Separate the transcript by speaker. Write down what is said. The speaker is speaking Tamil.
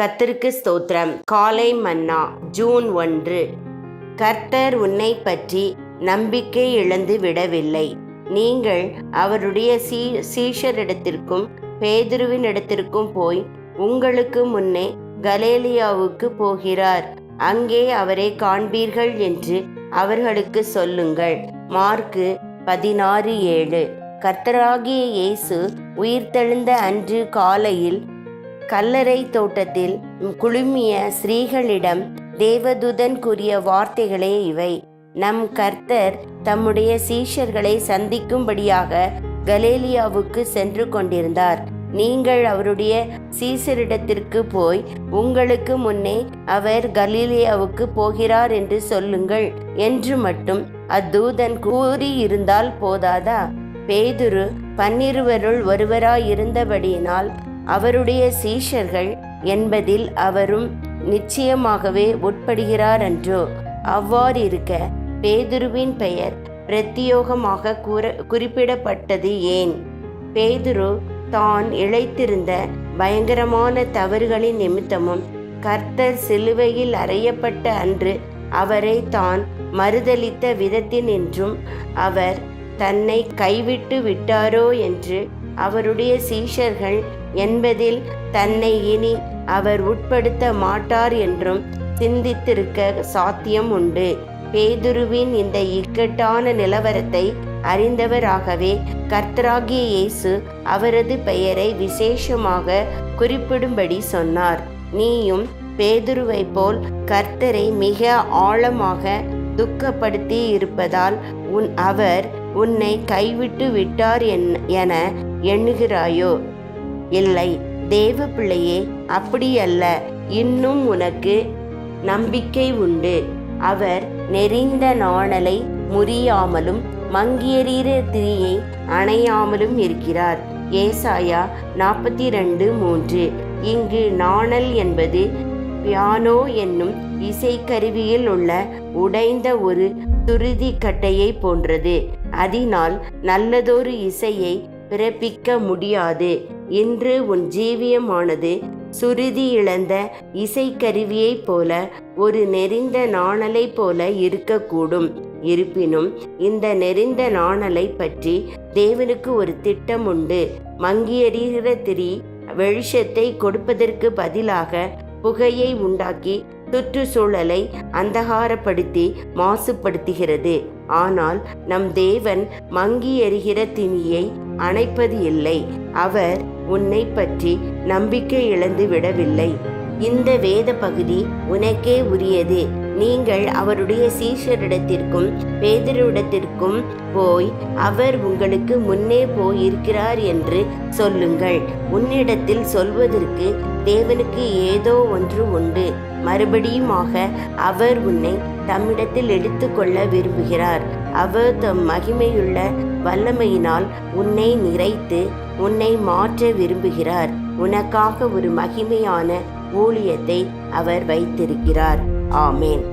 Speaker 1: கத்திற்கு ஸ்தோத்திரம். காலை மன்னா ஜூன் ஒன்று. கர்த்தர் உன்னை பற்றி நம்பிக்கை இழந்து விடவில்லை. நீங்கள் அவருடைய சீ சீஷரிடத்திற்கும் பேதுருவினிடத்திற்கும் போய் உங்களுக்கு முன்னே கலேலியாவுக்கு போகிறார். அங்கே அவரை காண்பீர்கள் என்று அவர்களுக்கு சொல்லுங்கள். மார்க்கு பதினாறு ஏழு. கர்த்தராகிய இயேசு உயிர்த்தெழுந்த அன்று காலையில் கல்லறை தோட்டத்தில் குழுமிய ஸ்ரீகளிடம் தேவதுதன் கூறிய வார்த்தைகளே இவை. நம் கர்த்தர் தம்முடைய சீஷர்களை சந்திக்கும்படியாக கலேலியாவுக்கு சென்று கொண்டிருந்தார். நீங்கள் அவருடைய சீசரிடத்திற்கு போய் உங்களுக்கு முன்னே அவர் கலீலியாவுக்கு போகிறார் என்று சொல்லுங்கள் என்று மட்டும் அத்தூதன் கூறியிருந்தால் போதாதா? பேதுரு பன்னிருவருள் ஒருவராயிருந்தபடியினால் அவருடைய சீஷர்கள் என்பதில் அவரும் நிச்சயமாகவே உட்படுகிறார் என்றோ அவ்வாறிருக்க பேதுருவின் பெயர் பிரத்தியோகமாக கூற குறிப்பிடப்பட்டது ஏன்? பேதுரு தான் இழைத்திருந்த பயங்கரமான தவறுகளின் நிமித்தமும் கர்த்தர் சிலுவையில் அறையப்பட்ட அன்று அவரை தான் மறுதலித்த விதத்தினின்றும் அவர் தன்னை கைவிட்டு விட்டாரோ என்று அவருடைய சீஷர்கள் என்பதில் தன்னை இனி அவர் உட்படுத்த மாட்டார் என்றும் சிந்தித்திருக்க சாத்தியம் உண்டு. பேதுருவின் இந்த இக்கட்டான நிலவரத்தை அறிந்தவராகவே கர்த்தராகிய இயேசு அவரது பெயரை விசேஷமாக குறிப்பிடும்படி சொன்னார். நீயும் பேதுருவை போல் கர்த்தரை மிக ஆழமாக துக்கப்படுத்தி இருப்பதால் உன் அவர் உன்னை கைவிட்டு விட்டார் என எண்ணுகிறாயோ. இல்லை தேவ பிள்ளையே அப்படியல்ல. இன்னும் உனக்கு நம்பிக்கை உண்டு. அவர் நெறிந்த நாணலை முறியாமலும் மங்கியரீர திரியை அணையாமலும் இருக்கிறார். ஏசாயா நாற்பத்தி ரெண்டு மூன்று. இங்கு நாணல் என்பது பியானோ என்னும் இசைக்கருவியில் உள்ள உடைந்த ஒரு துருதி கட்டையை போன்றது. அதனால் நல்லதொரு இசையை பிறப்பிக்க முடியாது. இன்று உன் ஜீவியமானது சுருதி இழந்த இசைக்கருவியைப் போல ஒரு நெறிந்த நாணலை போல இருக்கக்கூடும். இருப்பினும் இந்த நெறிந்த நாணலை பற்றி தேவனுக்கு ஒரு திட்டம் உண்டு. மங்கியறிகிற திரி வெளிச்சத்தை கொடுப்பதற்கு பதிலாக புகையை உண்டாக்கி சுற்றுச்சூழலை அந்தகாரப்படுத்தி மாசுபடுத்துகிறது. ஆனால் நம் தேவன் மங்கி எறிகிற திணியை அணைப்பது இல்லை. அவர் உன்னை பற்றி நம்பிக்கை இழந்து விடவில்லை. இந்த வேத பகுதி உனக்கே உரியது. நீங்கள் அவருடைய சீஷரிடத்திற்கும் பேதரிடத்திற்கும் போய் அவர் உங்களுக்கு முன்னே போயிருக்கிறார் என்று சொல்லுங்கள். உன்னிடத்தில் சொல்வதற்கு தேவனுக்கு ஏதோ ஒன்று உண்டு. மறுபடியுமாக அவர் உன்னை தம்மிடத்தில் எடுத்துக்கொள்ள விரும்புகிறார். அவர் தம் மகிமையுள்ள வல்லமையினால் உன்னை நிறைத்து உன்னை மாற்ற விரும்புகிறார். உனக்காக ஒரு மகிமையான ஊழியத்தை அவர் வைத்திருக்கிறார். ஆமேன்.